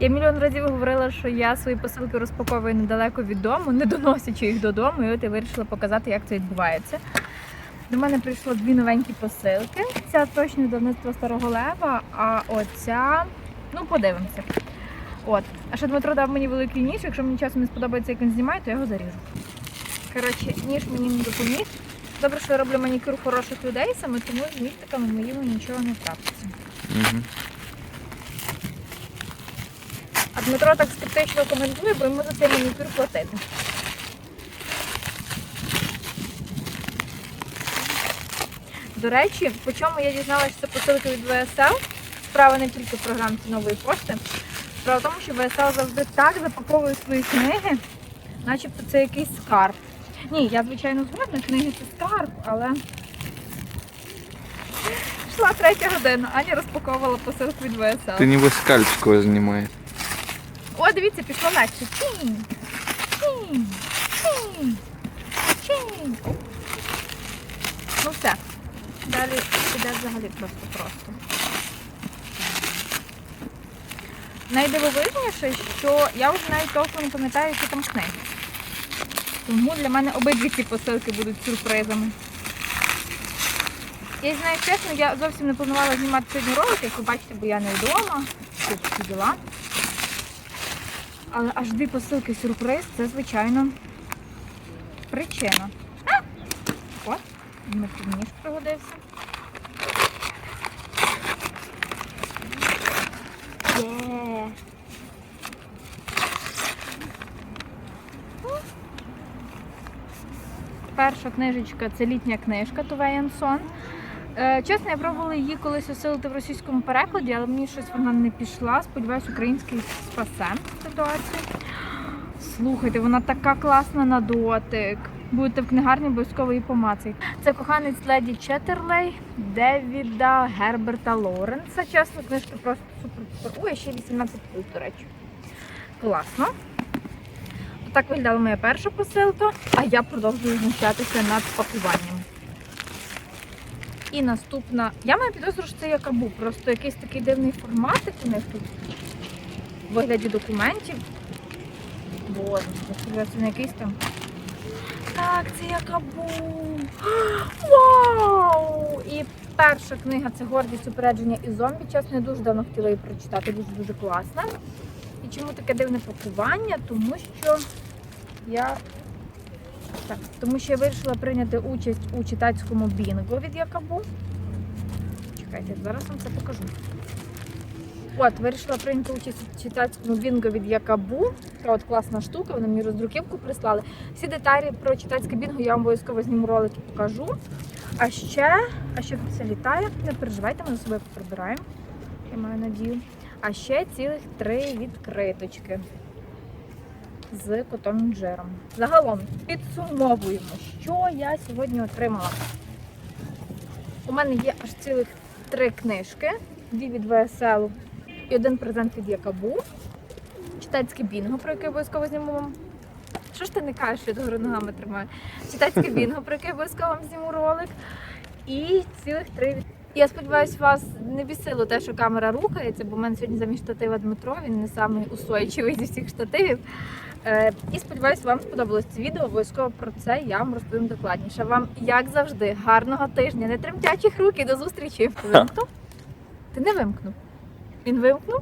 Я мільйон разів говорила, що я свої посилки розпаковую недалеко від дому, не доносячи їх додому, і от я вирішила показати, як це відбувається. До мене прийшло дві новенькі посилки. Ця точно видавництво старого лева, а оця, ну подивимося. От. А ще Дмитро дав мені великий ніж. Якщо мені часом не сподобається, як він знімає, то я його заріжу. Коротше, ніж мені не допоміг. Добре, що я роблю манікюр хороших людей, саме тому з нігтиками моїми нічого не трапиться. Угу. Дмитро так скептично коментує, бо йому за цей манікюр платити. До речі, по чому я дізналася, що це посилки від ВСЛ. Справа не тільки в програмці нової пошти. Справа в тому, що ВСЛ завжди так запаковує свої книги, начебто це якийсь скарб. Ні, я звичайно згодна, книги це скарб, але йшла третя година, Аня розпаковувала посилку від ВСЛ. Ты небось скальпского занимает. О, дивіться, пішло легше. Чинь, чинь, чинь, чинь. Ну все. Далі піде взагалі просто-просто. Найдивовижніше, що я вже навіть толком не пам'ятаю, які там книги. Тому для мене обидві ці посилки будуть сюрпризами. Я знаю чесно, я зовсім не планувала знімати сьогодні ролик, як ви бачите, бо я не вдома. Всі діла. Але аж дві посилки сюрприз це, звичайно, причина. Дмитрий ніж пригодився. Є. Перша книжечка це літня книжка Туве Янсон. Е, Чесно, я пробувала її колись осилити в російському перекладі, але мені щось вона не пішла. Сподіваюсь, український спасе ситуацію. Слухайте, вона така класна на дотик. Будете в книгарні, обов'язково її помацайте. Це коханець леді Четерлей Девіда Герберта Лоренса. Чесно, книжка просто супер. Ой, ще 18 плюс, до речі. Класно. Так виглядала моя перша посилка, а я продовжую знущатися над пакуванням. І наступна. Я маю підозру, що це якабу, просто якийсь такий дивний форматик у них тут в вигляді документів. Боже, це не якийсь там. Так, це якабу. Вау! І перша книга це гордість упередження і зомбі. Чесно, я дуже давно хотіла її прочитати, дуже дуже класна. І чому таке дивне пакування? Тому що я так, тому що я вирішила прийняти участь у читацькому бінго від Якабу. Чекайте, зараз вам це покажу. От, вирішила прийняти участь у читацькому бінго від Якабу. Така от класна штука, вони мені роздруківку прислали. Всі деталі про читацьке бінго я вам обов'язково зніму ролик і покажу. А ще, а ще тут все літає. Не переживайте, ми за собою прибираємо. Я маю надію. А ще цілих три відкриточки з котом інжиром. Загалом підсумовуємо, що я сьогодні отримала. У мене є аж цілих три книжки, дві від ВСЛ і один презент від Якабу. Читацьке бінго, про яке обов'язково зніму вам. Що ж ти не кажеш, що я догори ногами тримаю? Читацьке бінго, про яке обов'язково вам зніму ролик. І цілих три від. Я сподіваюся, вас не бісило те, що камера рухається, бо в мене сьогодні замість штатива Дмитро, він не самий устойчивий зі всіх штативів. Е, і сподіваюся, вам сподобалось це відео. Обов'язково про це я вам розповім докладніше. Вам, як завжди, гарного тижня, не тремтячих рук і до зустрічі. Вимкнув? Ти не вимкнув. Він вимкнув?